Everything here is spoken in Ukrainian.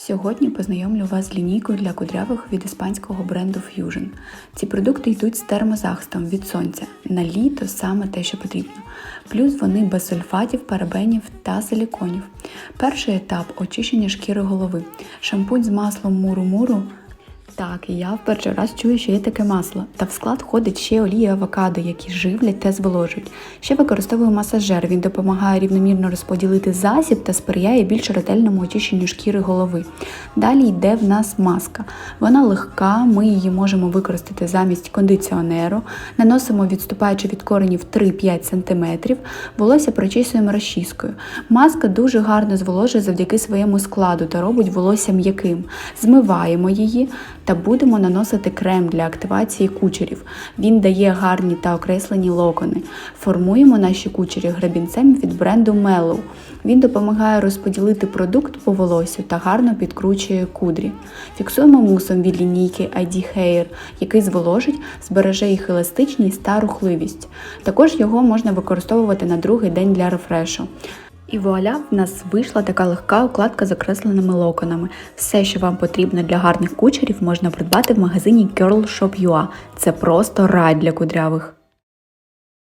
Сьогодні познайомлю вас з лінійкою для кудрявих від іспанського бренду Fusion. Ці продукти йдуть з термозахистом від сонця. На літо саме те, що потрібно. Плюс вони без сульфатів, парабенів та силіконів. Перший етап очищення шкіри голови. Шампунь з маслом муру-муру так, і я в перший раз чую, що є таке масло. Та в склад входить ще олія авокадо, які живлять та зволожують. Ще використовую масажер. Він допомагає рівномірно розподілити засіб та сприяє більш ретельному очищенню шкіри голови. Далі йде в нас маска. Вона легка, ми її можемо використати замість кондиціонеру. Наносимо, відступаючи від коренів 3-5 см. Волосся прочісуємо розчіскою. Маска дуже гарно зволожує завдяки своєму складу та робить волосся м'яким. Змиваємо її та будемо наносити крем для активації кучерів. Він дає гарні та окреслені локони. Формуємо наші кучері гребінцем від бренду Mellow. Він допомагає розподілити продукт по волосю та гарно підкручує кудрі. Фіксуємо мусом від лінійки ID Hair, який зволожить, збереже їх еластичність та рухливість. Також його можна використовувати на другий день для рефрешу. І вуаля, в нас вийшла така легка укладка з окресленими локонами. Все, що вам потрібно для гарних кучерів, можна придбати в магазині Girl Shop UA. Це просто рай для кудрявих.